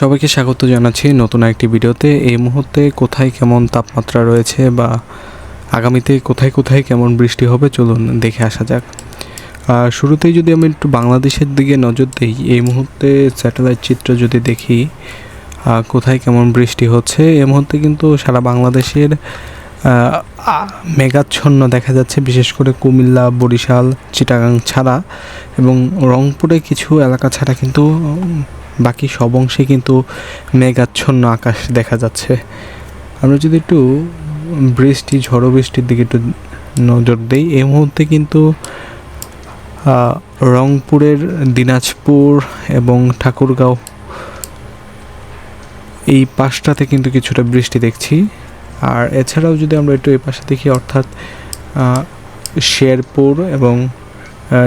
সবাইকে স্বাগত জানাচ্ছি নতুন একটি ভিডিওতে। এই মুহূর্তে কোথায় কেমন তাপমাত্রা রয়েছে বা আগামীতে কোথায় কোথায় কেমন বৃষ্টি হবে চলুন দেখে আসা যাক। আহ, শুরুতেই যদি আমি একটু বাংলাদেশের দিকে নজর দিই এই মুহূর্তে স্যাটেলাইট চিত্র যদি দেখি কোথায় কেমন বৃষ্টি হচ্ছে এই মুহূর্তে কিন্তু সারা বাংলাদেশের মেঘাচ্ছন্ন দেখা যাচ্ছে বিশেষ করে কুমিল্লা বরিশাল চিটাগাং ছাড়া। এবং রংপুরে কিছু এলাকা ছাড়া কিন্তু বাকি সব অংশে কিন্তু মেঘাচ্ছন্ন আকাশ দেখা যাচ্ছে। আমরা যদি একটু বৃষ্টি, ঝড়ো বৃষ্টির দিকে একটু নজর দিই, এই মুহূর্তে কিন্তু রংপুরের দিনাজপুর এবং ঠাকুরগাঁও এই পাশটাতে কিন্তু কিছুটা বৃষ্টি দেখছি। আর এছাড়াও যদি আমরা একটু এই পাশে দেখি, অর্থাৎ শেরপুর এবং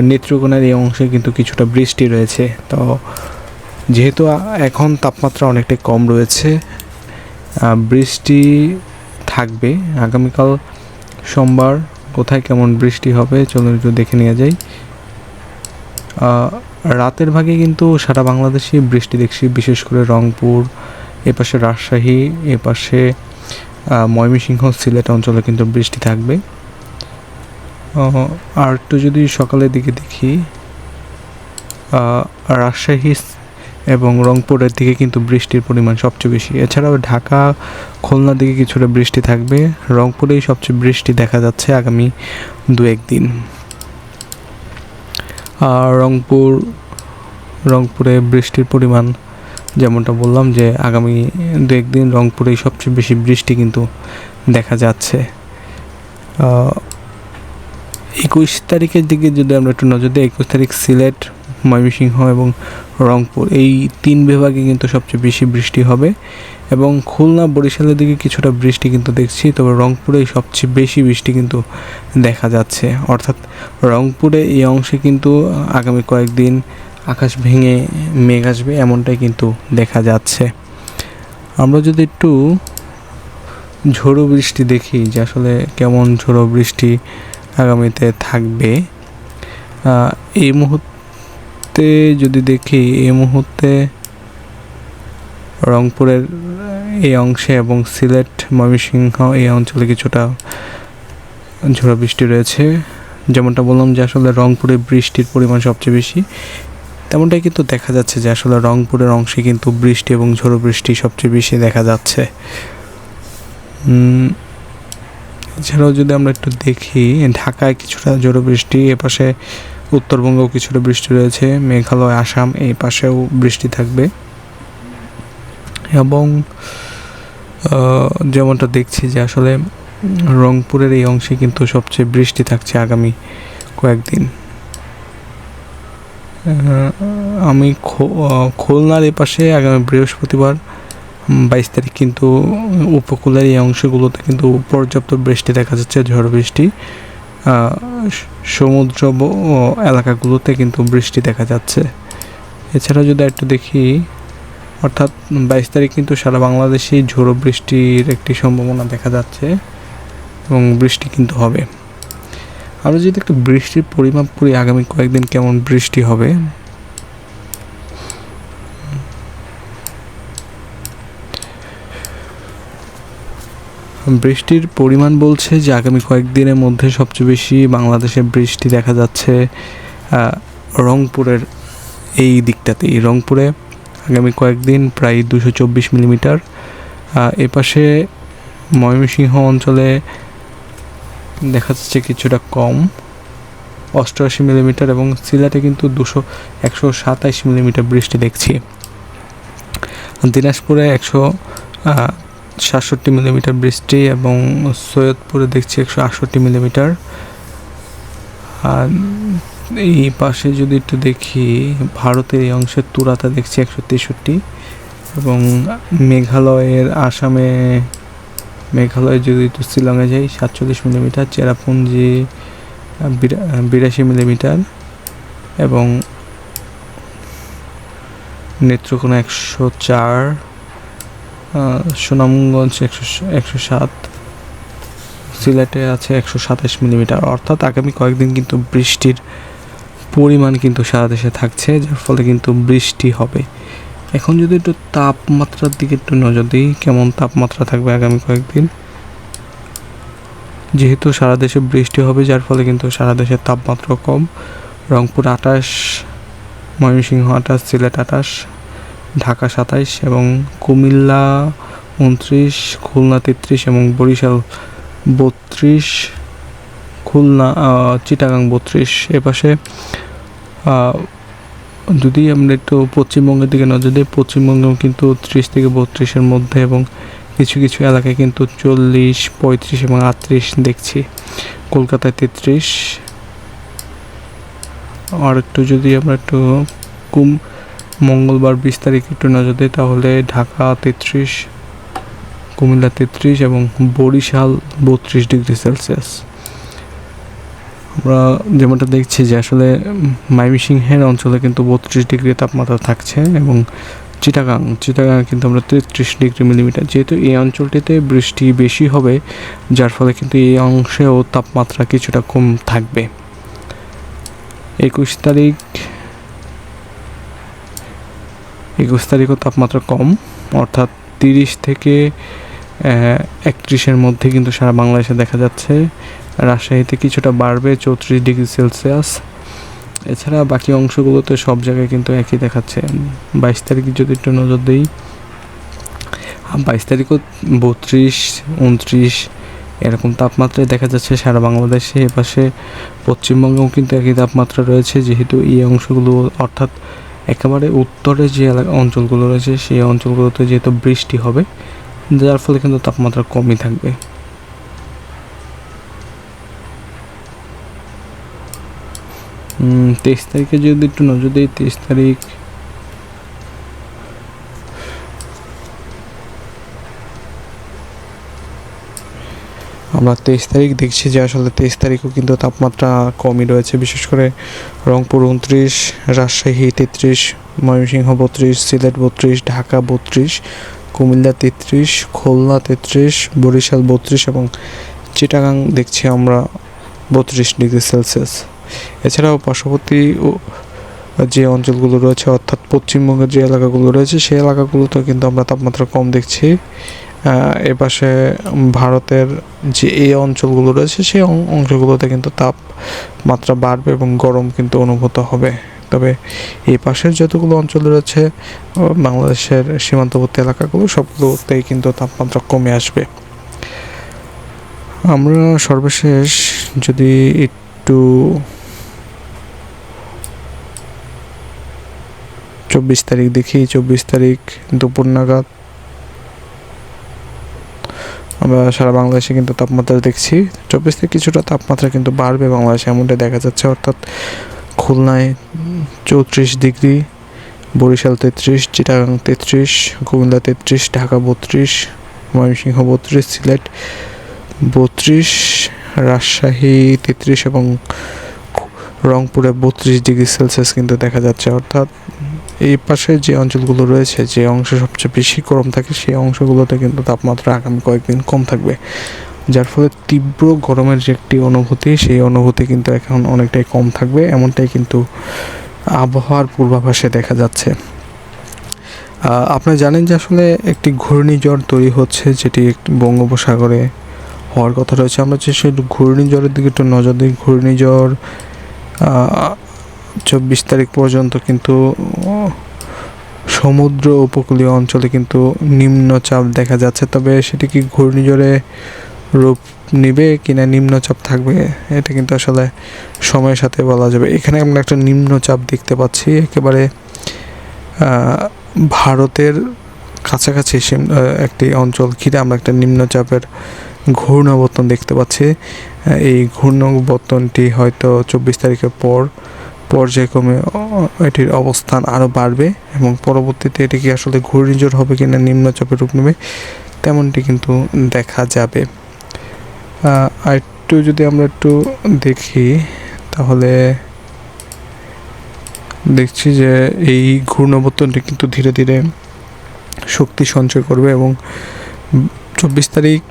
নেত্রকোনার এই অংশে কিন্তু কিছুটা বৃষ্টি রয়েছে। তো যেহেতু এখন তাপমাত্রা অনেকটাই কম রয়েছে বৃষ্টি থাকবে আগামীকাল সোমবার, কোথায় কেমন বৃষ্টি হবে চলুন একটু দেখে নিয়ে যাই। রাতের ভাগে কিন্তু সারা বাংলাদেশে বৃষ্টি দেখছি, বিশেষ করে রংপুর, এপাশে রাজশাহী, এপাশে ময়মনসিংহ, সিলেট অঞ্চলে কিন্তু বৃষ্টি থাকবে। আর একটু যদি সকালের দিকে দেখি রাজশাহী এবং রংপুরের দিকে কিন্তু বৃষ্টির পরিমাণ সবচেয়ে বেশি। এছাড়াও ঢাকা, খুলনার দিকে কিছুটা বৃষ্টি থাকবে। রংপুরেই সবচেয়ে বৃষ্টি দেখা যাচ্ছে আগামী দু একদিন আর রংপুর, রংপুরে বৃষ্টির পরিমাণ যেমনটা বললাম যে আগামী দু একদিন রংপুরেই সবচেয়ে বেশি বৃষ্টি কিন্তু দেখা যাচ্ছে। একুশ তারিখের দিকে যদি আমরা একটু নজর দিই, একুশ তারিখ সিলেট, ময়মনসিংহ এবং রংপুর। এই তিন বিভাগে কিন্তু সবচেয়ে বেশি বৃষ্টি হবে এবং খুলনা বরিশালের দিকে কিছুটা বৃষ্টি কিন্তু দেখছি, তবে রংপুরেই সবচেয়ে বেশি বৃষ্টি কিন্তু দেখা যাচ্ছে। অর্থাৎ রংপুরে এই অংশে কিন্তু আগামী কয়েকদিন আকাশ ভেঙে মেঘ আসবে এমনটাই কিন্তু দেখা যাচ্ছে। আমরা যদি একটু ঝোড়ো বৃষ্টি দেখি যে আসলে কেমন ঝোড়ো বৃষ্টি আগামীতে থাকবে এই মুহূর্তে যদি দেখি, এই মুহূর্তে রংপুরের এই অংশে এবং সিলেট, ময়মনসিংহ এই অঞ্চলে কিছুটা ঝোড়ো বৃষ্টি রয়েছে। যেমনটা বললাম যে আসলে রংপুরে বৃষ্টির পরিমাণ সবচেয়ে বেশি। তেমনটাই কিন্তু দেখা যাচ্ছে যে আসলে রংপুরের অংশে কিন্তু বৃষ্টি এবং ঝোড়ো বৃষ্টি সবচেয়ে বেশি দেখা যাচ্ছে। এছাড়াও যদি আমরা একটু দেখি, ঢাকায় কিছুটা জোরে বৃষ্টি, এপাশে উত্তরবঙ্গেও কিছুটা বৃষ্টি রয়েছে, মেঘালয়, আসাম এই পাশেও বৃষ্টি থাকবে। এবং যেমনটা দেখছি যে আসলে রংপুরের এই অংশে কিন্তু সবচেয়ে বৃষ্টি থাকছে আগামী কয়েকদিন। আমি খুলনার এই পাশে আগামী বৃহস্পতিবার বাইশ তারিখ কিন্তু উপকূলের এই অংশগুলোতে কিন্তু পর্যাপ্ত বৃষ্টি দেখা যাচ্ছে, ঝড় বৃষ্টি। সমুদ্র এলাকাগুলোতে কিন্তু বৃষ্টি দেখা যাচ্ছে। এছাড়া যদি একটু দেখি, অর্থাৎ বাইশ তারিখ কিন্তু সারা বাংলাদেশেই ঝোড়ো বৃষ্টির একটি সম্ভাবনা দেখা যাচ্ছে এবং বৃষ্টি কিন্তু হবে। আমরা যদি একটু বৃষ্টির পরিমাপ করি, আগামী কয়েকদিন কেমন বৃষ্টি হবে? বৃষ্টির পরিমাণ বলছে যে আগামী কয়েকদিনের মধ্যে সবচেয়ে বেশি বাংলাদেশে বৃষ্টি দেখা যাচ্ছে রংপুরের এই দিকটাতেই। রংপুরে আগামী কয়েকদিন প্রায় দুশো চব্বিশ মিলিমিটার এপাশে ময়মনসিংহ অঞ্চলে দেখা যাচ্ছে কিছুটা কম, অষ্টআশি মিলিমিটার এবং সিলেটে কিন্তু দুশো, একশো সাতাইশ মিলিমিটার বৃষ্টি দেখছি। দিনাজপুরে একশো সাতষট্টি মিলিমিটার বৃষ্টি এবং সৈয়দপুরে দেখছি একশো আটষট্টি মিলিমিটার। আর এই পাশে যদি একটু দেখি, ভারতের এই অংশের তুরাতা দেখছি একশো তেষট্টি এবং মেঘালয়ের আসামে, মেঘালয়ে যদি একটু শিলংয়ে যাই, সাতচল্লিশ মিলিমিটার, চেরাপুঞ্জি, বিরা- বিরাশি মিলিমিটার এবং নেত্রকোনা একশো চার সুনামগঞ্জ একশো একশো সাত, সিলেটে আছে একশো সাতাশ মিলিমিটার। অর্থাৎ আগামী কয়েকদিন কিন্তু বৃষ্টির পরিমাণ কিন্তু সারা দেশে থাকছে, যার ফলে কিন্তু বৃষ্টি হবে। এখন যদি একটু তাপমাত্রার দিকে একটু নজর দিই, কেমন তাপমাত্রা থাকবে আগামী কয়েকদিন? যেহেতু সারা দেশে বৃষ্টি হবে, যার ফলে কিন্তু সারা দেশের তাপমাত্রা কম। রংপুর আটাশ, ময়মনসিংহ আটাশ, সিলেট আটাশ ঢাকা সাতাইশ এবং কুমিল্লা উনত্রিশ, খুলনা তেত্রিশ এবং বরিশাল বত্রিশ, খুলনা চিটাগাং বত্রিশ। এপাশে যদি আমরা একটু পশ্চিমবঙ্গের দিকে নজর দিই, পশ্চিমবঙ্গেও কিন্তু ত্রিশ থেকে বত্রিশের মধ্যে এবং কিছু কিছু এলাকায় কিন্তু চল্লিশ, পঁয়ত্রিশ এবং আটত্রিশ দেখছি। কলকাতায় তেত্রিশ। আর একটু যদি আমরা একটু কুম মঙ্গলবার বিশ তারিখ একটু নজর দিই, তাহলে ঢাকা তেত্রিশ, কুমিল্লা তেত্রিশ এবং বরিশাল বত্রিশ ডিগ্রি সেলসিয়াস। আমরা যেমনটা দেখছি যে আসলে মাইমিসিংহের অঞ্চলে কিন্তু বত্রিশ ডিগ্রি তাপমাত্রা থাকছে এবং চিটাগাং চিটাগাং কিন্তু আমরা তেত্রিশ ডিগ্রি মিলিমিটার। যেহেতু এই অঞ্চলটিতে বৃষ্টি বেশি হবে, যার ফলে কিন্তু এই অংশেও তাপমাত্রা কিছুটা কম থাকবে। একুশ তারিখ একুশ তারিখও তাপমাত্রা কম, অর্থাৎ তিরিশ থেকে একত্রিশের মধ্যে কিন্তু সারা বাংলাদেশে দেখা যাচ্ছে। রাজশাহীতে কিছুটা বাড়বে, চৌত্রিশ ডিগ্রি সেলসিয়াস। এছাড়া বাকি অংশগুলোতে সব জায়গায় কিন্তু একই দেখাচ্ছে। বাইশ তারিখ যদি একটু নজর দিই বাইশ তারিখও বত্রিশ, উনত্রিশ, এরকম তাপমাত্রায় দেখা যাচ্ছে সারা বাংলাদেশে। এপাশে পশ্চিমবঙ্গেও কিন্তু একই তাপমাত্রা রয়েছে, যেহেতু এই অংশগুলো, অর্থাৎ একেবারে উত্তরে যে এলাকা অঞ্চলগুলো রয়েছে, সেই অঞ্চলগুলোতে যেহেতু বৃষ্টি হবে, যার ফলে কিন্তু তাপমাত্রা কমই থাকবে। তেইশ তারিখে যদি একটু নজর দিই, তেইশ তারিখ আমরা তেইশ তারিখ দেখছি যে আসলে তেইশ তারিখও কিন্তু তাপমাত্রা কমই রয়েছে, বিশেষ করে রংপুর উনত্রিশ, রাজশাহী তেত্রিশ, ময়মনসিংহ বত্রিশ, সিলেট বত্রিশ, ঢাকা বত্রিশ, কুমিল্লা তেত্রিশ, খুলনা তেত্রিশ, বরিশাল বত্রিশ এবং চিটাগাং দেখছি আমরা বত্রিশ ডিগ্রি সেলসিয়াস। এছাড়াও পার্শ্ববর্তী যে অঞ্চলগুলো রয়েছে, অর্থাৎ পশ্চিমবঙ্গের যে এলাকাগুলো রয়েছে, সেই এলাকাগুলোতেও কিন্তু আমরা তাপমাত্রা কম দেখছি। এপাশে ভারতের যে এই অঞ্চলগুলো রয়েছে, সেই অংশগুলোতে কিন্তু তাপমাত্রা বাড়বে এবং গরম কিন্তু অনুভূত হবে। তবে এই পাশের যতগুলো অঞ্চল রয়েছে বাংলাদেশের সীমান্তবর্তী এলাকাগুলো, সবগুলোতেই কিন্তু তাপমাত্রা কমে আসবে। আমরা সর্বশেষ যদি একটু চব্বিশ তারিখ দেখি, চব্বিশ তারিখ দুপুর নাগাদ আমরা সারা বাংলাদেশে কিন্তু তাপমাত্রা দেখছি। চব্বিশ থেকে কিছুটা তাপমাত্রা কিন্তু বাড়বে বাংলাদেশে এমনটা দেখা যাচ্ছে। অর্থাৎ খুলনায় চৌত্রিশ ডিগ্রি, বরিশাল তেত্রিশ, চিটাগাং তেত্রিশ, কুমিল্লা তেত্রিশ, ঢাকা বত্রিশ, ময়মনসিংহ বত্রিশ, সিলেট বত্রিশ, রাজশাহী তেত্রিশ এবং রংপুরে বত্রিশ ডিগ্রি সেলসিয়াস কিন্তু দেখা যাচ্ছে। অর্থাৎ এই পাশে যে অঞ্চলগুলো রয়েছে যে অংশ সবচেয়ে বেশি গরম থাকে সেই অংশগুলোতে কিন্তু তাপমাত্রা আগামী কয়েকদিন কম থাকবে। যার ফলে তীব্র গরমের যে একটি অনুভূতি সেই অনুভূতি কিন্তু এখন অনেকটাই কম থাকবে। এমনটাই কিন্তু আবহাওয়ার পূর্বাভাসে দেখা যাচ্ছে। আহ, আপনারা জানেন যে আসলে একটি ঘূর্ণিঝড় তৈরি হচ্ছে যেটি বঙ্গোপসাগরে হওয়ার কথা রয়েছে। আমরা যে সেই ঘূর্ণিঝড়ের দিকে একটু নজর দিই ঘূর্ণিঝড় চব্বিশ তারিখ পর্যন্ত কিন্তু, সমুদ্র উপকূলীয় অঞ্চলে কিন্তু নিম্নচাপ দেখা যাচ্ছে। তবে সেটি কি ঘূর্ণিঝড়ে রূপ নিবে কিনা নিম্নচাপ থাকবে, এটা কিন্তু আসলে সময়ের সাথে বলা যাবে। এখানে আমরা একটা নিম্নচাপ দেখতে পাচ্ছি, একেবারে ভারতের কাছাকাছি একটি অঞ্চল ঘিরে আমরা একটা নিম্নচাপের ঘূর্ণাবর্তন দেখতে পাচ্ছি। এই ঘূর্ণাবর্তনটি হয়তো চব্বিশ তারিখের পর পর্যায়ক্রমে এটির অবস্থান আরও বাড়বে এবং পরবর্তীতে এটি কি আসলে ঘূর্ণিঝড় হবে কিনা, নিম্নচাপের রূপ নেবে, তেমনটি কিন্তু দেখা যাবে। আর একটু যদি আমরা একটু দেখি, তাহলে দেখছি যে এই ঘূর্ণাবর্তনটি কিন্তু ধীরে ধীরে শক্তি সঞ্চয় করবে এবং চব্বিশ তারিখ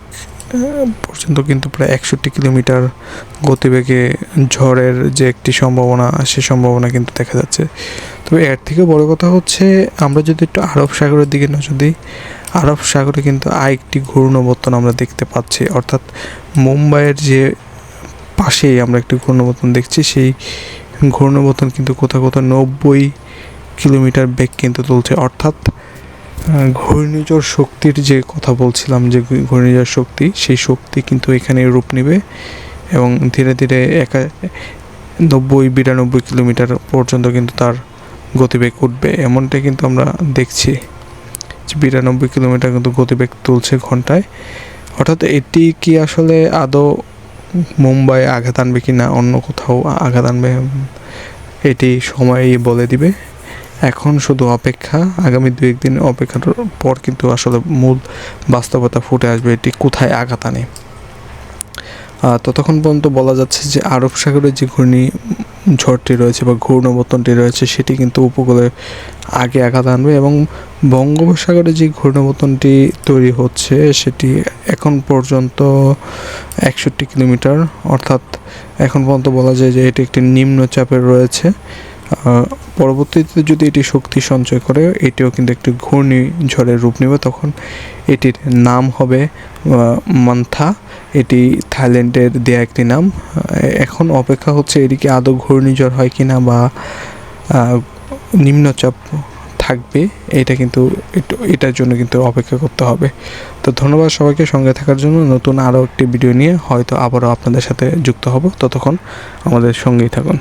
পর্যন্ত কিন্তু প্রায় একষট্টি কিলোমিটার গতিবেগে ঝড়ের যে একটি সম্ভাবনা, সে সম্ভাবনা কিন্তু দেখা যাচ্ছে। তবে এর থেকে বড় কথা হচ্ছে, আমরা যদি একটু আরব সাগরের দিকে নজর দিই, আরব সাগরে কিন্তু আরেকটি ঘূর্ণবর্তন আমরা দেখতে পাচ্ছি। অর্থাৎ মুম্বাইয়ের যে পাশেই আমরা একটি ঘূর্ণবর্তন দেখছি, সেই ঘূর্ণবর্তন কিন্তু কোথাও কোথাও নব্বই কিলোমিটার বেগ কিন্তু তুলছে। অর্থাৎ ঘূর্ণিঝড় শক্তির যে কথা বলছিলাম, যে ঘূর্ণিঝড় শক্তি, সেই শক্তি কিন্তু এখানে রূপ নেবে এবং ধীরে ধীরে একা, নব্বই বিরানব্বই কিলোমিটার পর্যন্ত কিন্তু তার গতিবেগ উঠবে। এমনটাই কিন্তু আমরা দেখছি যে বিরানব্বই কিলোমিটার কিন্তু গতিবেগ তুলছে ঘন্টায়। অর্থাৎ এটি কি আসলে আদৌ মুম্বাই আঘাত আনবে কি না অন্য কোথাও আঘাত আনবে, এটি সময়ই বলে দিবে। এখন শুধু অপেক্ষা, আগামী দু একদিন অপেক্ষার পর কিন্তু আসলে মূল বাস্তবতা ফুটে আসবে এটি কোথায় আঘাত আনে। ততক্ষণ পর্যন্ত বলা যাচ্ছে যে আরব সাগরের যে ঘূর্ণি ঝড়টি রয়েছে বা ঘূর্ণবর্তনটি রয়েছে, সেটি কিন্তু উপকূলে আগে আঘাত আনবে এবং বঙ্গোপসাগরে যে ঘূর্ণবর্তনটি তৈরি হচ্ছে, সেটি এখন পর্যন্ত একষট্টি কিলোমিটার, অর্থাৎ এখন পর্যন্ত বলা যায় যে এটি একটি নিম্নচাপের রয়েছে। পরবর্তীতে যদি এটি শক্তি সঞ্চয় করে, এটিও কিন্তু একটি ঘূর্ণিঝড়ের রূপ নেবে, তখন এটির নাম হবে মান্থা। এটি থাইল্যান্ডের দেয়া একটি নাম। এখন অপেক্ষা হচ্ছে এদিকে আদৌ ঘূর্ণিঝড় হয় কিনা বা নিম্নচাপ থাকবে। এটা কিন্তু এটার জন্য কিন্তু অপেক্ষা করতে হবে। তো ধন্যবাদ সবাইকে সঙ্গে থাকার জন্য। নতুন আরও একটি ভিডিও নিয়ে হয়তো আবারও আপনাদের সাথে যুক্ত হব। ততক্ষণ আমাদের সঙ্গেই থাকুন।